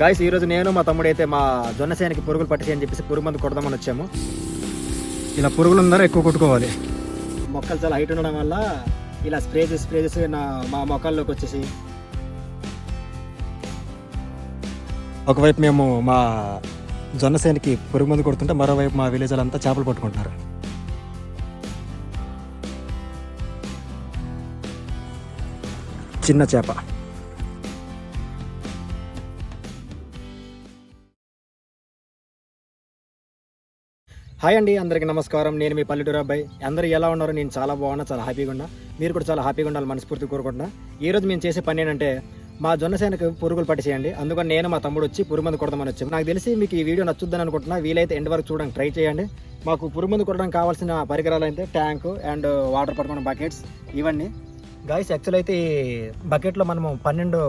Guys ఈరోజు నేను మా తమ్ముడు అయితే మా జొన్న సేనకి పురుగులు పట్టేసి అని చెప్పేసి పురుగు మందు కొడదామని వచ్చాము. ఇలా పురుగులు ఉందని ఎక్కువ కొట్టుకోవాలి. మొక్కలు చాలా హైట్ ఉండడం వల్ల ఇలా స్ప్రే చేసి స్ప్రే చేసి నా మా మొక్కల్లోకి వచ్చేసి. ఒకవైపు మేము మా జొన్న సేనకి పురుగు మందు కొడుతుంటే మరోవైపు మా విలేజ్ అంతా చేపలు పట్టుకుంటున్నారు. చిన్న చేప. హాయ్ అండి అందరికీ నమస్కారం. నేను మీ పల్లెటూరు అబ్బాయి. అందరూ ఎలా ఉన్నారు నేను చాలా బాగున్నా చాలా హ్యాపీగా ఉన్నా. మీరు కూడా చాలా హ్యాపీగా ఉండాలి మనస్ఫూర్తి కోరుకుంటున్నా. ఈరోజు మేము చేసే పని ఏంటంటే మా జొన్నసేనకు పురుగులు పట్టేసేయండి. అందుకని నేను మా తమ్ముడు వచ్చి పురుగుమందు కొడదామని వచ్చాము నాకు తెలిసి మీకు ఈ వీడియో నచ్చుద్దని అనుకుంటున్నా. వీలైతే ఎండ్ వరకు చూడడానికి ట్రై చేయండి. మాకు పురుగుమందు కొట్టడానికి కావాల్సిన పరికరాలు అయితే ట్యాంకు అండ్ వాటర్ పట్టుకున్న బకెట్స్ ఇవన్నీ. గాయస్ యాక్చువల్ అయితే ఈ బకెట్లో మనము పన్నెండు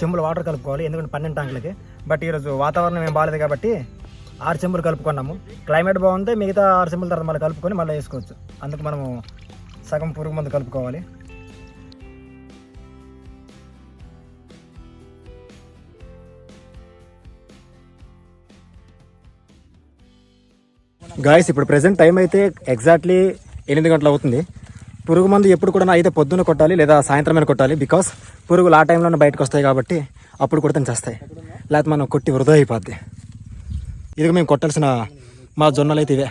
చెంబులు వాటర్ కలుపుకోవాలి. ఎందుకంటే పన్నెండు ట్యాంకులకి. బట్ ఈరోజు వాతావరణం ఏం బాగాలేదు కాబట్టి ఆరు చెంబులు కలుపుకున్నాము. క్లైమేట్ బాగుంటే మిగతా ఆరు చెంబుల తర్వాత మళ్ళీ కలుపుకొని మళ్ళీ వేసుకోవచ్చు. అందుకు మనము సగం పురుగు మందు కలుపుకోవాలి. గాయస్ ఇప్పుడు ప్రెసెంట్ టైం అయితే ఎగ్జాక్ట్లీ ఎనిమిది గంటలు అవుతుంది. పురుగు మందు ఎప్పుడు కూడా అయితే పొద్దున్న కొట్టాలి లేదా సాయంత్రమైన కొట్టాలి బికాస్ పురుగులు ఆ టైంలోనే బయటకు వస్తాయి కాబట్టి అప్పుడు కొడితే చేస్తాయి. లేకపోతే మనం కొట్టి వృధా అయిపోద్ది. ఇదిగో మేము కొట్టాల్సిన మా జొన్నలు అయితే ఇవే.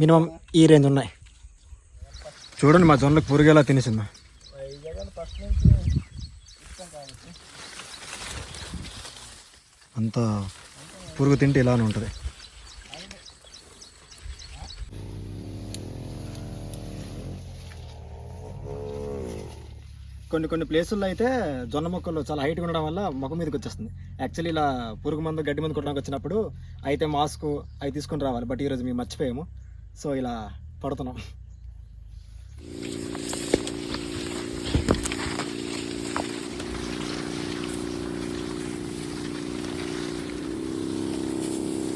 మినిమం ఈ రేంజ్ ఉన్నాయి. చూడండి మా జొన్నలకు పురుగేలా తినేసిందా. అంత పురుగు తింటే ఇలానే ఉంటుంది. కొన్ని కొన్ని ప్లేసుల్లో అయితే జొన్న మొక్కలు చాలా హైట్గా ఉండడం వల్ల ముఖం మీదకి వచ్చేస్తుంది. యాక్చువల్లీ ఇలా పురుగు మందు గడ్డి మందు కొట్టడానికి వచ్చినప్పుడు అయితే మాస్క్ అవి తీసుకొని రావాలి. బట్ ఈరోజు మేము మర్చిపోయాము. సో ఇలా పడుతున్నాం.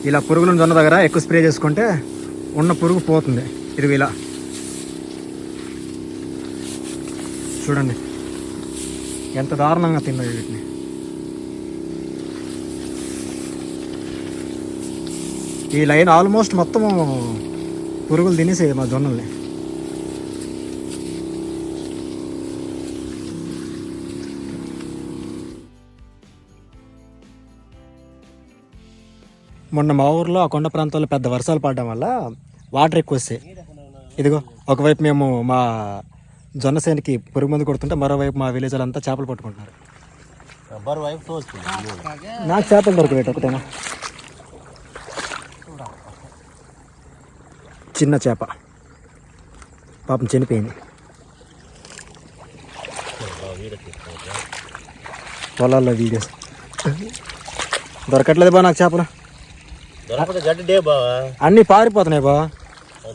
ఇలా పురుగులను జొన్న దగ్గర ఎక్కువ స్ప్రే చేసుకుంటే ఉన్న పురుగు పోతుంది. ఇది ఇలా. చూడండి. ఎంత దారుణంగా తిన్నది వీటిని. ఈ లైన్ ఆల్మోస్ట్ మొత్తం పురుగులు తినేసేది మా జొన్నల్ని. మొన్న మా ఊర్లో ఆ కొండ ప్రాంతాల్లో పెద్ద వర్షాలు పడడం వల్ల వాటర్ ఎక్కువ వస్తాయి. ఇదిగో ఒకవైపు మేము మా జొన్న సేనికి పురుగు మందు కొడుతుంటే మరోవైపు మా విలేజ్ అంతా చేపలు పట్టుకుంటున్నారు. నాకు చేపలు దొరకలేదు ఒకటేనా? చిన్న చేప. పాపం చనిపోయింది. పొలాల్లో వీడియోస్. దొరకట్లేదు బా నాకు చేపలు. అన్నీ పారిపోతున్నాయి బా.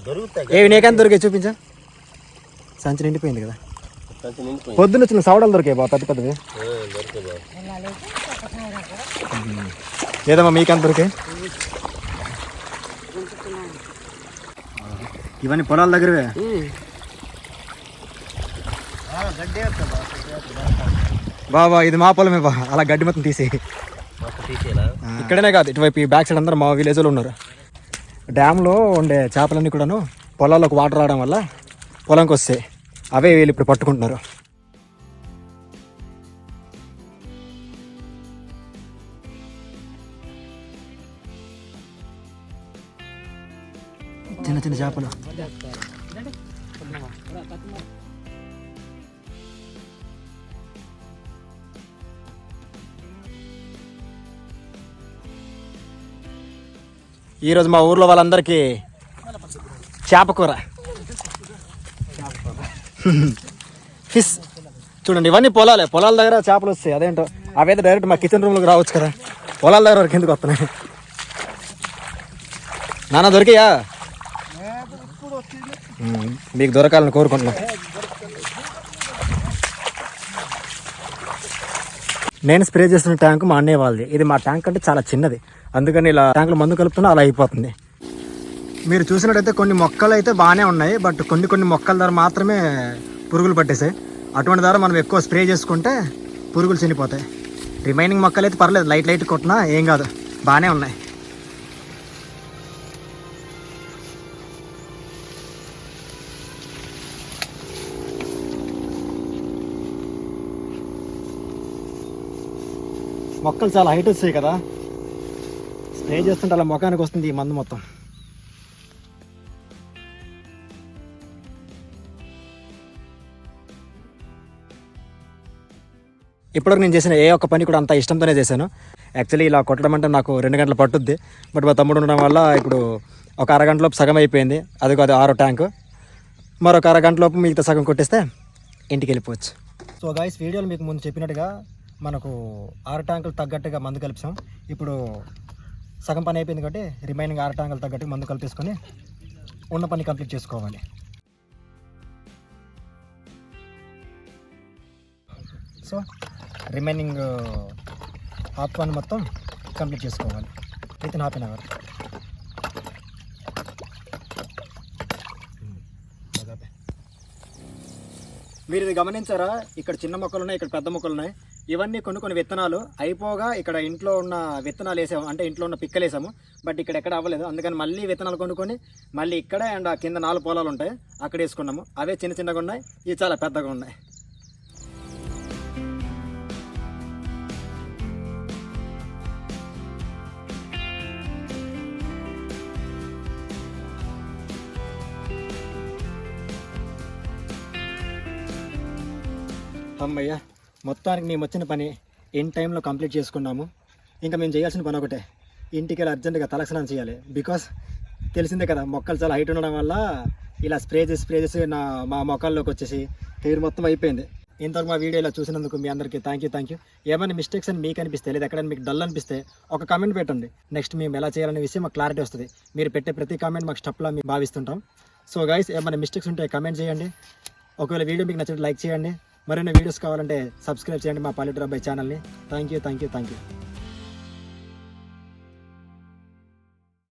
దొరుకుతాయి ఏవి నీకెంత దొరికాయి చూపించా. సంచి నిండిపోయింది కదా. పొద్దున్న వచ్చిన సవడాలు దొరికాయి బా పెద్ద పెద్దవి. ఏదమ్మా మీకెంత దొరికాయి? ఇవన్నీ పొలాల దగ్గరవే? బాబా ఇది మా పొలమే బా అలా గడ్డి మొత్తం తీసేలా? ఇక్కడనే కాదు ఇటువైపు ఈ బ్యాక్ సైడ్ అందరూ మా విలేజ్లో ఉన్నారు. డ్యామ్లో ఉండే చేపలన్నీ కూడాను పొలాల్లోకి వాటర్ రావడం వల్ల పొలంకి వస్తాయి అవే వీళ్ళు ఇప్పుడు పట్టుకుంటున్నారు. చిన్న చిన్న చేపలు. ఈరోజు మా ఊర్లో వాళ్ళందరికీ చేపకూర ఫిష్. చూడండి ఇవన్నీ పొలాలే. పొలాల దగ్గర చేపలు వస్తాయి. అదేంటో అవైతే డైరెక్ట్ మా కిచెన్ రూమ్లోకి రావచ్చు కదా. పొలాల దగ్గర వరకు ఎందుకు వస్తున్నాయి? నాన్న దొరికాయా? మీకు దొరకాలని కోరుకుంటున్నాను నేను స్ప్రే చేస్తున్న ట్యాంక్ మా అన్నయ్య వాళ్ళది. ఇది మా ట్యాంక్ అంటే చాలా చిన్నది. అందుకని ఇలా ట్యాంకులు మందు కలుపుతున్నా అలా అయిపోతుంది. మీరు చూసినట్టయితే కొన్ని మొక్కలు అయితే బాగానే ఉన్నాయి బట్ కొన్ని కొన్ని మొక్కల ద్వారా మాత్రమే పురుగులు పట్టేసాయి అటువంటి ద్వారా మనం ఎక్కువ స్ప్రే చేసుకుంటే పురుగులు చనిపోతాయి. రిమైనింగ్ మొక్కలు అయితే పర్లేదు లైట్ లైట్ కొట్టినా ఏం కాదు బాగానే ఉన్నాయి. మొక్కలు చాలా హైట్ వస్తాయి కదా. స్ప్రే చేస్తుంటే అలా ముఖానికి వస్తుంది ఈ మందు మొత్తం. ఇప్పటివరకు నేను చేసిన ఏ ఒక్క పని కూడా అంత ఇష్టంతోనే చేశాను. యాక్చువల్లీ ఇలా కొట్టడం అంటే నాకు రెండు గంటలు పట్టుద్ది. బట్ మా తమ్ముడు ఉండడం వల్ల ఇప్పుడు ఒక అరగంటలోపు సగం అయిపోయింది. అది కాదు ఆరో ట్యాంకు. మరొక అరగంటలోపు మిగతా సగం కొట్టేస్తే ఇంటికి వెళ్ళిపోవచ్చు. సో గాయస్ వీడియోలో మీకు ముందు చెప్పినట్టుగా మనకు ఆరు ట్యాంకులు తగ్గట్టుగా మందు కలిపాం ఇప్పుడు సగం పని అయిపోయింది కాబట్టి రిమైనింగ్ ఆరు ట్యాంకులు తగ్గట్టుగా మందు కలిపేసుకొని ఉన్న పని కంప్లీట్ చేసుకోవాలి. సో రిమైనింగ్ హాఫ్ వన్ మొత్తం కంప్లీట్ చేసుకోవాలి. Within half an hour మీరు ఇది గమనించారా? ఇక్కడ చిన్న మొక్కలు ఉన్నాయి ఇక్కడ పెద్ద మొక్కలు ఉన్నాయి ఇవన్నీ కొన్ని కొన్ని విత్తనాలు అయిపోగా ఇక్కడ ఇంట్లో ఉన్న విత్తనాలు వేసాము. అంటే ఇంట్లో ఉన్న పిక్కలు వేసాము. బట్ ఇక్కడ ఎక్కడ అవ్వలేదు. అందుకని మళ్ళీ విత్తనాలు కొనుక్కొని మళ్ళీ ఇక్కడ అండ్ కింద నాలుగు పొలాలు ఉంటాయి. అక్కడ వేసుకున్నాము. అవే చిన్న చిన్నగా ఉన్నాయి. ఇవి చాలా పెద్దగా ఉన్నాయి. అమ్మయ్య మొత్తానికి మేము వచ్చిన పని ఇన్ టైంలో కంప్లీట్ చేసుకున్నాము. ఇంకా మేము చేయాల్సిన పని ఒకటే ఇంటికి వెళ్ళి అర్జెంటుగా తలస్నానం చేయాలి. బికాస్ తెలిసిందే కదా మొక్కలు చాలా హైట్ ఉండడం వల్ల ఇలా స్ప్రే చేసి స్ప్రే చేసి నా మా మొక్కల్లోకి వచ్చేసి హెయిర్ మొత్తం అయిపోయింది. ఇంతవరకు మా వీడియో ఇలా చూసినందుకు మీ అందరికీ థ్యాంక్ యూ థ్యాంక్ యూ ఏమైనా మిస్టేక్స్ అని మీకు అనిపిస్తే లేదా ఎక్కడైనా మీకు డల్ అనిపిస్తే ఒక కామెంట్ పెట్టండి. నెక్స్ట్ మేము ఎలా చేయాలనే విషయం మాకు క్లారిటీ వస్తుంది. మీరు పెట్టే ప్రతి కామెంట్ మాకు స్టెప్లా మేము భావిస్తుంటాం. సో గైస్ ఏమైనా మిస్టేక్స్ ఉంటే కమెంట్ చేయండి. ఒకవేళ వీడియో మీకు నచ్చినట్టు లైక్ చేయండి. మరిన్ని వీడియోస్ కావాలంటే సబ్స్క్రైబ్ చేయండి మా పల్లెటూరు అబ్బాయి ఛానల్ని. Thank you thank you thank you